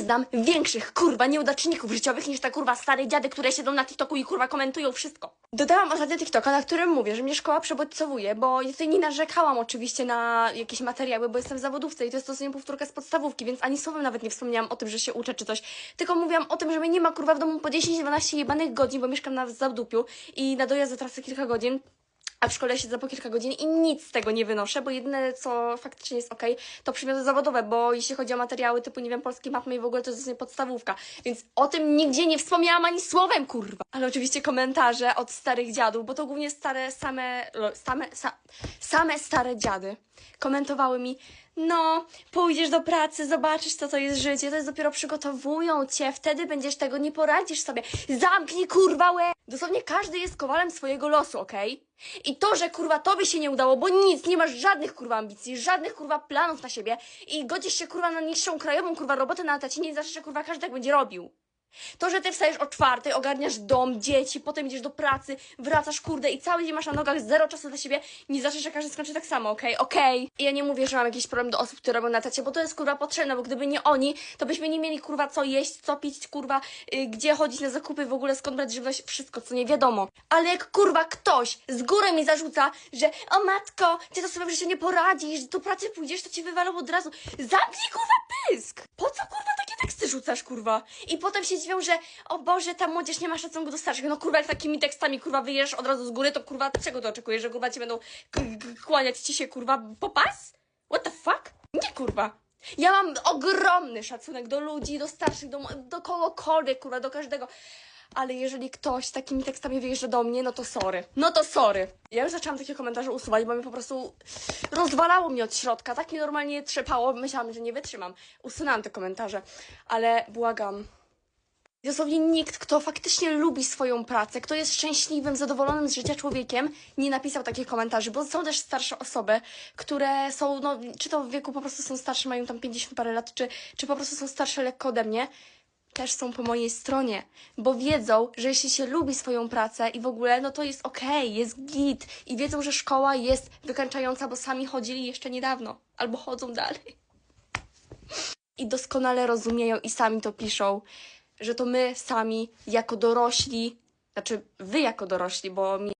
znam większych, kurwa, nieudaczników życiowych niż te, kurwa, stare dziady, które siedzą na TikToku i, kurwa, komentują wszystko. Dodałam ostatnio TikToka, na którym mówię, że mnie szkoła przebodźcowuje, bo ja tutaj nie narzekałam oczywiście na jakieś materiały, bo jestem w zawodówce i to jest dosłownie powtórka z podstawówki, więc ani słowem nawet nie wspomniałam o tym, że się uczę czy coś, tylko mówiłam o tym, że mnie nie ma, kurwa, w domu po 10-12 jebanych godzin, bo mieszkam na zadupiu i na dojazd tracę kilka godzin. A w szkole siedzę po kilka godzin i nic z tego nie wynoszę, bo jedyne co faktycznie jest okej, to przedmioty zawodowe, bo jeśli chodzi o materiały typu, nie wiem, polskie mapy i w ogóle to jest podstawówka. Więc o tym nigdzie nie wspomniałam ani słowem, kurwa. Ale oczywiście komentarze od starych dziadów, bo to głównie stare, same, same, sa, same stare dziady komentowały mi, no, pójdziesz do pracy, zobaczysz, co to jest życie, to jest dopiero przygotowują cię, wtedy będziesz tego, nie poradzisz sobie. Zamknij, kurwa, łeb! Dosłownie każdy jest kowalem swojego losu, okej? I to, że kurwa tobie się nie udało, bo nic, nie masz żadnych kurwa ambicji, żadnych kurwa planów na siebie i godzisz się kurwa na niższą krajową kurwa robotę na etacie, nie znaczy, że kurwa każdy tak będzie robił. To, że ty wstajesz o czwartej, ogarniasz dom, dzieci, potem idziesz do pracy, wracasz, kurde, i cały dzień masz na nogach zero czasu dla siebie, nie znaczy, że każdy skończy tak samo, okej? Okej. I ja nie mówię, że mam jakiś problem do osób, które robią na tacie, bo to jest, kurwa, potrzebne, bo gdyby nie oni, to byśmy nie mieli, kurwa, co jeść, co pić, kurwa, y, gdzie chodzić na zakupy, w ogóle skąd brać żywność, wszystko, co nie wiadomo. Ale jak, kurwa, ktoś z góry mi zarzuca, że o matko, ty to sobie w życiu nie poradzisz, do pracy pójdziesz, to cię wywalą od razu. Zamknij, kurwa, pysk! Po co, kurwa, takie teksty rzucasz, kurwa? I potem się dziwią, że o Boże, ta młodzież nie ma szacunku do starszych. No kurwa, jak takimi tekstami, kurwa, wyjesz od razu z góry, to kurwa, czego to oczekujesz, że kurwa ci będą kłaniać ci się, kurwa, po pas? What the fuck? Nie, kurwa. Ja mam ogromny szacunek do ludzi, do starszych, do, do kogokolwiek, kurwa, do każdego. Ale jeżeli ktoś z takimi tekstami wyjeżdża do mnie, no to sorry. No to sorry. Ja już zaczęłam takie komentarze usuwać, bo mnie po prostu rozwalało mnie od środka. Tak mnie normalnie trzepało. Myślałam, że nie wytrzymam. Usunęłam te komentarze. Ale błagam. Dosłownie nikt, kto faktycznie lubi swoją pracę, kto jest szczęśliwym, zadowolonym z życia człowiekiem, nie napisał takich komentarzy, bo są też starsze osoby, które są, no, czy to w wieku po prostu są starsze, mają tam 50 parę lat, czy, czy po prostu są starsze lekko ode mnie, też są po mojej stronie, bo wiedzą, że jeśli się lubi swoją pracę i w ogóle, no to jest okej, jest git i wiedzą, że szkoła jest wykańczająca, bo sami chodzili jeszcze niedawno, albo chodzą dalej. I doskonale rozumieją i sami to piszą, że to my sami jako dorośli, znaczy wy jako dorośli, bo mi